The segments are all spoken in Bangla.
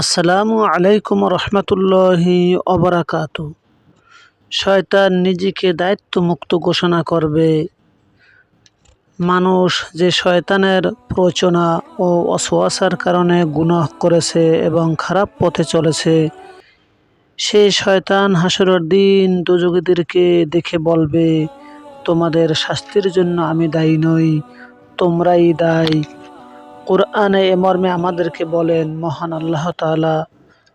আসসালামু আলাইকুম রহমতুল্লাহি অবরাকাত। শয়তান নিজেকে দায়িত্বমুক্ত ঘোষণা করবে। মানুষ যে শয়তানের প্রচনা ও অসোয়াশার কারণে গুনাহ করেছে এবং খারাপ পথে চলেছে সেই শয়তান হাসরের দিন দুযোগীদেরকে দেখে বলবে, তোমাদের শাস্তির জন্য আমি দায়ী নই, তোমরাই দায়ী। কোরআনে এ মর্মে আমাদেরকে বলেন, মহান আল্লাহ তাআলা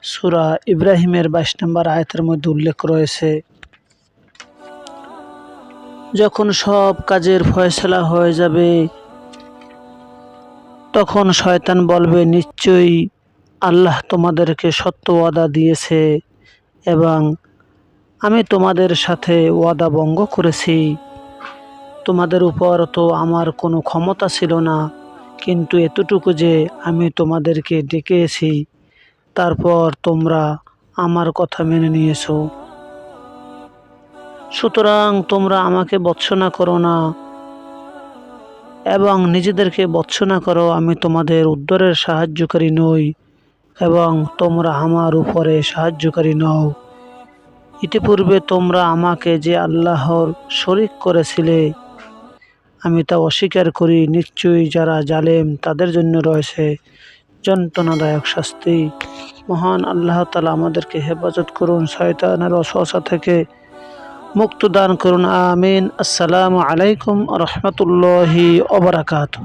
সুরা ইব্রাহিমের বাইশ নম্বর আয়াতের মধ্যে উল্লেখ রয়েছে, যখন সব কাজের ফয়সলা হয়ে যাবে, তখন শয়তান বলবে, নিশ্চয়ই আল্লাহ তোমাদেরকে সত্য ওয়াদা দিয়েছে এবং আমি তোমাদের সাথে ওয়াদা ভঙ্গ করেছি। তোমাদের উপর তো আমার কোনো ক্ষমতা ছিল না। কিন্তু এতটুকু যে আমি তোমাদেরকে ডেকে এসি তারপর তোমরা আমার কথা মেনে নিয়েছো। সুতরাং তোমরা আমাকে বৎসনা করো না, এবং নিজেদেরকে বৎসনা করো, আমি তোমাদের উদ্ধারের সাহায্যকারী নই, এবং তোমরা আমার উপরে সাহায্যকারী নও। ইতিপূর্বে তোমরা আমাকে যে আল্লাহর শরিক করেছিলে আমি তা অস্বীকার করি। নিশ্চয়ই যারা জালেম, তাদের জন্য রয়েছে যন্ত্রণাদায়ক শাস্তি। মহান আল্লাহ তালা আমাদেরকে হেফাজত করুন, শয়তানের অসহসা থেকে মুক্তদান করুন। আমিন। আসসালামু আলাইকুম রহমতুল্লাহি অবরাকাতু